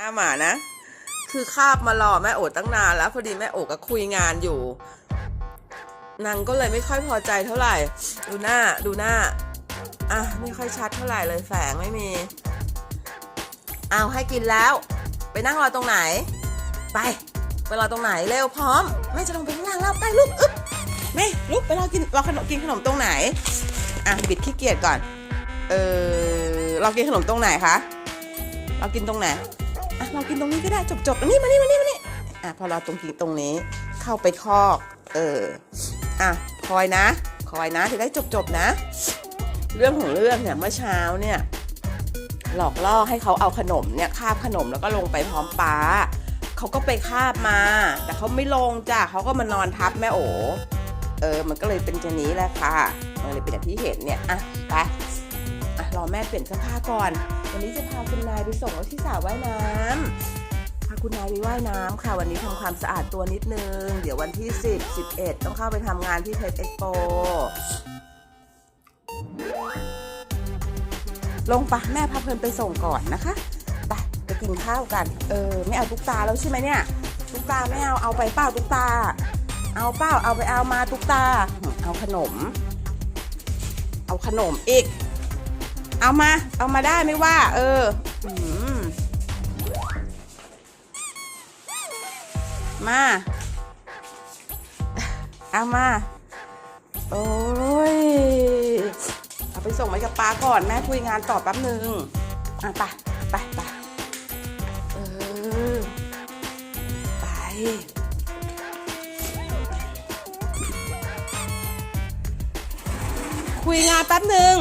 อาหมานะ คือคาบมารอแม่โอตั้งนานแล้วพอดีแม่โอก็คุยงานอยู่นางก็เลยไม่ค่อยพอใจเท่าไหร่ ดูหน้าดูหน้า อะไม่ค่อยชัดเท่าไหร่เลยแฝงไม่มี เอาให้กินแล้ว ไปนั่งรอตรงไหน ไปไปรอตรงไหนเร็วพร้อมแม่จะลงไปข้างล่างแล้วไปลุกอึ๊บแม่ลุกไปรอกินรอขนมกินขนมตรงไหนอะบิดขี้เกียจก่อน เออเรากินขนมตรงไหนคะเรากินตรงไหนะเรากินตรงนี้ก็ได้จบๆนนี้มานี่มานี่มานี่อะพอเราตรงกินตรงนี้ เข้าไปคอก เอออะคอยนะ คอยนะจะได้จบๆนะ เรื่องของเรื่องเนี่ยเมื่อเช้าเนี่ยหลอกล่อให้เขาเอาขนมเนี่ยคาบขนมแล้วก็ลงไปพร้อมป้าเขาก็ไปคาบมา แต่เขาไม่ลงจ้ะเขาก็มานอนทับแม่โอเออ มันก็เลยเป็นจะนี้แหละค่ะ มันเลยเป็นอย่างที่เห็นเนี่ย อะ ไป อะรอแม่เปลี่ยนเสื้อผ้าก่อน วันนี้จะพาคุณนายไปส่งที่สระว่ายน้ำพาคุณนายไปว่ายน้ำค่ะ วันนี้ทำความสะอาดตัวนิดนึง เดี๋ยววันที่ 10 11 ต้องเข้าไปทำงานที่เพชรเอ็กโปลงปะแม่พาเพลินไปส่งก่อนนะคะไปไปกินข้าวกัน เออไม่เอาตุ๊กตาแล้วใช่ไหมเนี่ยตุ๊กตาไม่เอาเอาไปเปล่าตุ๊กตา เอาเปล่าเอาไปเอามาตุ๊กตา เอาขนม เอาขนมอีก เอามา เอามาได้ไม่ว่า เออมา เอามา โอ้ย เอาไปส่งไว้กับป้าก่อน แม่คุยงานต่อแป๊บหนึ่งอะไปไปไปเออ ไป คุยงานแป๊บหนึ่ง